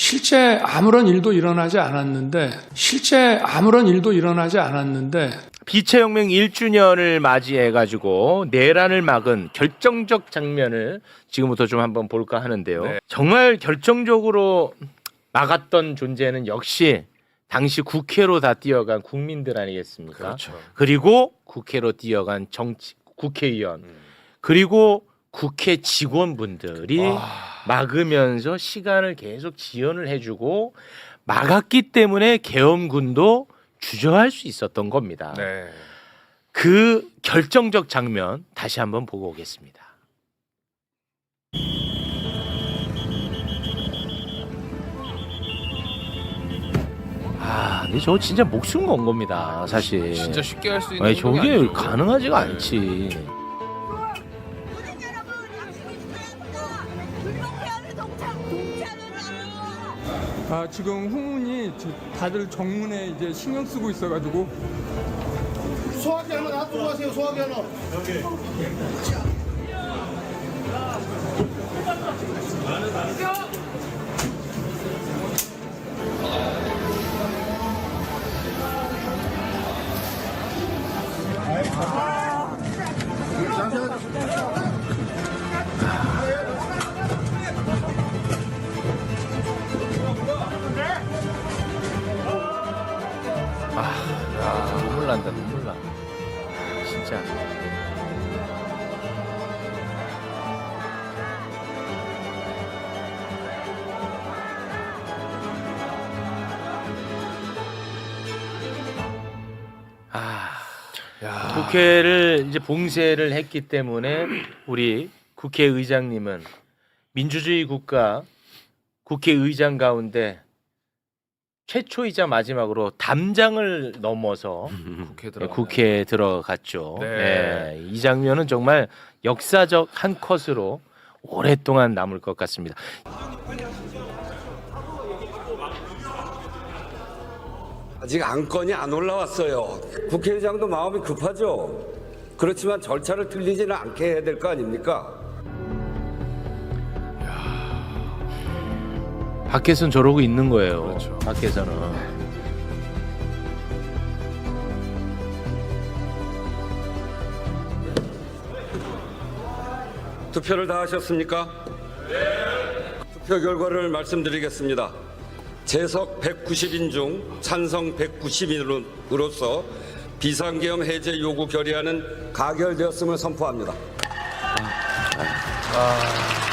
실제 아무런 일도 일어나지 않았는데 실제 아무런 일도 일어나지 않았는데 비체 혁명 1주년을 맞이해 가지고 내란을 막은 결정적 장면을 지금부터 좀 한번 볼까 하는데요. 네. 정말 결정적으로 막았던 존재는 역시 당시 국회로 다 뛰어간 국민들 아니겠습니까? 그렇죠. 그리고 국회로 뛰어간 정치 국회의원 음. 그리고 국회 직원분들이 와. 막으면서 시간을 계속 지연을 해주고 막았기 때문에 계엄군도 주저할 수 있었던 겁니다. 네. 그 결정적 장면 다시 한번 보고 오겠습니다. 아, 근데 저 진짜 목숨 건 겁니다, 사실. 진짜 쉽게 할 수 있는 아니, 저게 아니죠. 가능하지가 네. 않지. 아, 지금 후문이 지- 다들 정문에 이제 신경 쓰고 있어가지고 소화기 하나 놔두고 가세요 소화기 하나 아, 눈물 난다, 눈물 나. 진짜. 아, 국회를 이제 봉쇄를 했기 때문에 우리 국회의장님은 민주주의 국가 국회의장 가운데 최초이자 마지막으로 담장을 넘어서 국회 네, 들어. 국회에 들어갔죠. 네. 네, 이 장면은 정말 역사적 한 컷으로 오랫동안 남을 것 같습니다. 아직 안건이 안 올라왔어요. 국회의장도 마음이 급하죠. 그렇지만 절차를 틀리지는 않게 해야 될 거 아닙니까? 밖에서는 저러고 있는 거예요. 그렇죠. 밖에서는. 투표를 다 하셨습니까? 투표 결과를 말씀드리겠습니다. 재석 190인 중 찬성 190인으로서 비상계엄 해제 요구 결의안은 가결되었음을 선포합니다. 아,